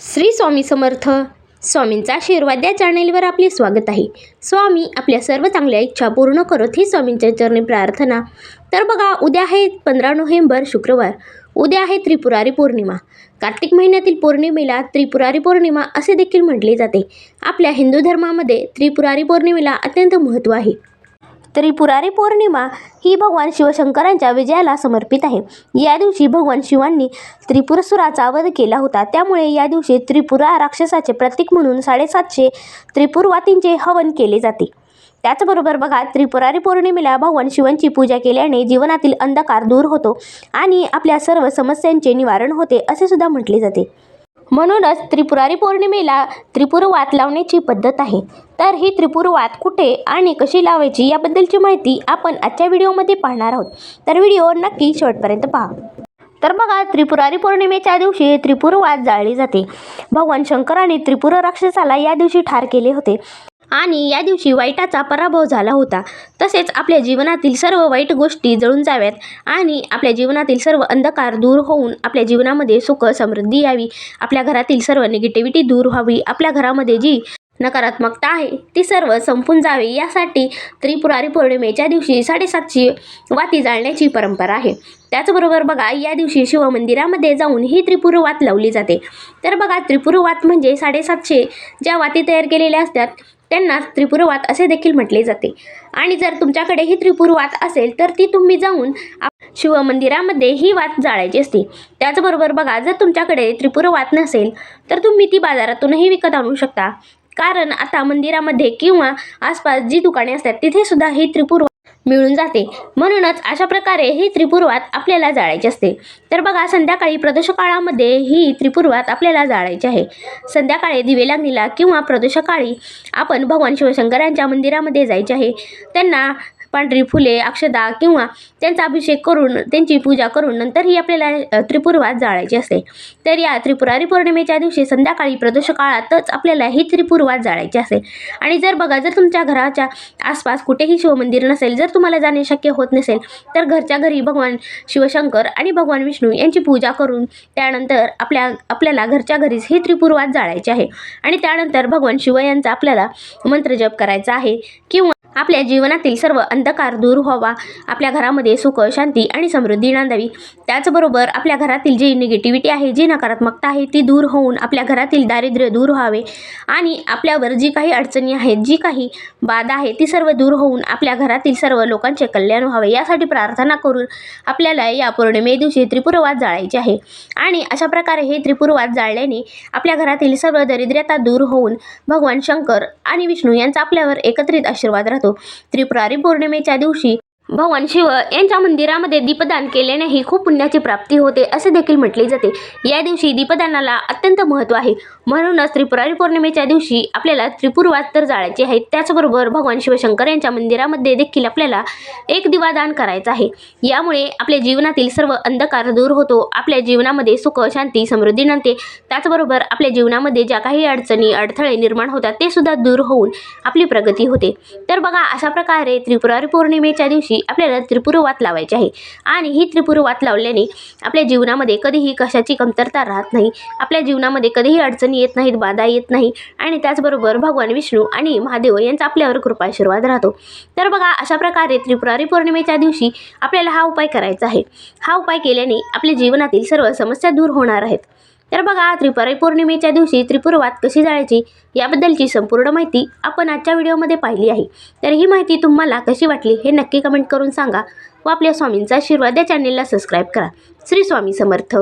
श्री स्वामी समर्थ. स्वामींचा आशीर्वाद या चॅनेलवर आपले स्वागत आहे. स्वामी आपल्या सर्व चांगल्या इच्छा पूर्ण करत ही स्वामींच्या चरणी प्रार्थना. तर बघा उद्या आहे पंधरा नोव्हेंबर शुक्रवार. उद्या आहे त्रिपुरारी पौर्णिमा. कार्तिक महिन्यातील पौर्णिमेला त्रिपुरारी पौर्णिमा असे देखील म्हटले जाते. आपल्या हिंदू धर्मामध्ये त्रिपुरारी पौर्णिमेला अत्यंत महत्त्व आहे. त्रिपुरारी पौर्णिमा ही भगवान शिवशंकरांच्या विजयाला समर्पित आहे. या दिवशी भगवान शिवांनी त्रिपुरसुराचा वध केला होता. त्यामुळे या दिवशी त्रिपुरा राक्षसाचे प्रतीक म्हणून साडेसातशे त्रिपुरवातींचे हवन केले जाते. त्याचबरोबर बघा त्रिपुरारी पौर्णिमेला भगवान शिवांची पूजा केल्याने जीवनातील अंधकार दूर होतो आणि आपल्या सर्व समस्यांचे निवारण होते असे सुद्धा म्हटले जाते. म्हणूनच त्रिपुरारी पौर्णिमेला त्रिपुरवात लावण्याची पद्धत आहे. तर ही त्रिपुरवात कुठे आणि कशी लावायची याबद्दलची माहिती आपण आजच्या व्हिडिओमध्ये पाहणार आहोत. तर व्हिडिओ नक्की शेवटपर्यंत पहा. तर बघा त्रिपुरारी पौर्णिमेच्या दिवशी त्रिपुरवात जाळली जाते. भगवान शंकराने त्रिपुर राक्षसाला या दिवशी ठार केले होते. आणि या दिवशी वाईटाचा पराभव झाला होता. तसेच आपल्या जीवनातील सर्व वाईट गोष्टी जळून जाव्यात आणि आपल्या जीवनातील सर्व अंधकार दूर होऊन आपल्या जीवनामध्ये सुख समृद्धी यावी. आपल्या घरातील सर्व निगेटिव्हिटी दूर व्हावी. आपल्या घरामध्ये जी नकारात्मकता आहे. ती सर्व संपून जावी यासाठी त्रिपुरारी पौर्णिमेच्या दिवशी साडेसातशे वाती जाळण्याची परंपरा आहे. त्याचबरोबर बघा या दिवशी शिवमंदिरामध्ये जाऊन ही त्रिपुरवात लावली जाते. तर बघा त्रिपुरवात म्हणजे साडेसातशे ज्या वाती तयार केलेल्या असतात त्यांना त्रिपुरवात असे देखील म्हटले जाते. आणि जर तुमच्याकडे ही त्रिपुरवात असेल तर ती तुम्ही जाऊन शिवमंदिरामध्ये ही वात जाळायची असते. त्याचबरोबर बघा जर तुमच्याकडे त्रिपुरवात नसेल तर तुम्ही ती बाजारातूनही विकत आणू शकता. कारण आता मंदिरामध्ये किंवा आसपास जी दुकाने असतात तिथे सुद्धा ही त्रिपुर मिळून जाते. म्हणूनच अशा प्रकारे ही त्रिपुरवात आपल्याला जाळायची असते. तर बघा संध्याकाळी प्रदोषकाळामध्ये ही त्रिपुरवात आपल्याला जाळायची आहे. संध्याकाळी दिवे लागणीला किंवा प्रदोषकाळी आपण भगवान शिवशंकरांच्या मंदिरामध्ये जायचे आहे. त्यांना पांढरी फुले अक्षदा किंवा त्यांचा अभिषेक करून त्यांची पूजा करून नंतर ही आपल्याला त्रिपुरवात जाळायची असते. तर या त्रिपुरारी पौर्णिमेच्या दिवशी संध्याकाळी प्रदोष काळातच आपल्याला ही त्रिपुरवात जाळायची असते. आणि जर बघा जर तुमच्या घराच्या आसपास कुठेही शिवमंदिर नसेल जर तुम्हाला जाणे शक्य होत नसेल तर घरच्या घरी भगवान शिवशंकर आणि भगवान विष्णू यांची पूजा करून त्यानंतर आपल्या आपल्याला घरच्या घरीच ही त्रिपुरवात जाळायची आहे. आणि त्यानंतर भगवान शिव यांचा आपल्याला मंत्रजप करायचा आहे. किंवा आपल्या जीवनातील सर्व अंधकार दूर व्हावा. आपल्या घरामध्ये सुख शांती आणि समृद्धी नांदावी. त्याचबरोबर आपल्या घरातील जी निगेटिव्हिटी आहे जी नकारात्मकता आहे ती दूर होऊन आपल्या घरातील दारिद्र्य दूर व्हावे. आणि आपल्यावर जी काही अडचणी आहेत जी काही बाधा आहे ती सर्व दूर होऊन आपल्या घरातील सर्व लोकांचे कल्याण व्हावे. यासाठी प्रार्थना करून आपल्याला या पौर्णिमे दिवशी त्रिपुरवाद जाळायचे आहे. आणि अशा प्रकारे हे त्रिपुरवात जाळल्याने आपल्या घरातील सर्व दरिद्र्यता दूर होऊन भगवान शंकर आणि विष्णू यांचा आपल्यावर एकत्रित आशीर्वाद राहतो. त्रिपुरारी पौर्णिमेच्या दिवशी भगवान शिव यांच्या मंदिरामध्ये दीपदान केल्यानेही खूप पुण्याची प्राप्ती होते असे देखील म्हटले जाते. या दिवशी दीपदानाला अत्यंत महत्त्व आहे. म्हणूनच त्रिपुरारी पौर्णिमेच्या दिवशी आपल्याला त्रिपुरवात तर जाळायचे आहे त्याचबरोबर भगवान शिवशंकर यांच्या मंदिरामध्ये देखील आपल्याला एक दिवादान करायचं आहे. यामुळे आपल्या जीवनातील सर्व अंधकार दूर होतो. आपल्या जीवनामध्ये सुख शांती समृद्धी नांदते. त्याचबरोबर आपल्या जीवनामध्ये ज्या काही अडचणी अडथळे निर्माण होतात ते सुद्धा दूर होऊन आपली प्रगती होते. तर बघा अशा प्रकारे त्रिपुरारी पौर्णिमेच्या दिवशी आपल्याला त्रिपुरवात लावायची आहे. आणि ही त्रिपुरवात लावल्याने आपल्या जीवनामध्ये कधीही कशाची कमतरता राहत नाही. आपल्या जीवनामध्ये कधीही अडचणी येत नाहीत बाधा येत नाही. आणि त्याचबरोबर भगवान विष्णू आणि महादेव यांचा आपल्यावर कृपाशीर्वाद राहतो. तर बघा अशा प्रकारे त्रिपुरारी पौर्णिमेच्या दिवशी आपल्याला हा उपाय करायचा आहे. हा उपाय केल्याने आपल्या जीवनातील सर्व समस्या दूर होणार आहेत. तर बघा त्रिपुराई पौर्णिमेच्या दिवशी त्रिपुरवात कशी जाळायची याबद्दलची संपूर्ण माहिती आपण आजच्या व्हिडिओमध्ये पाहिली आहे. तर ही माहिती तुम्हाला कशी वाटली हे नक्की कमेंट करून सांगा व आपल्या स्वामींचा आशीर्वाद या चॅनेलला सबस्क्राईब करा. श्री स्वामी समर्थ.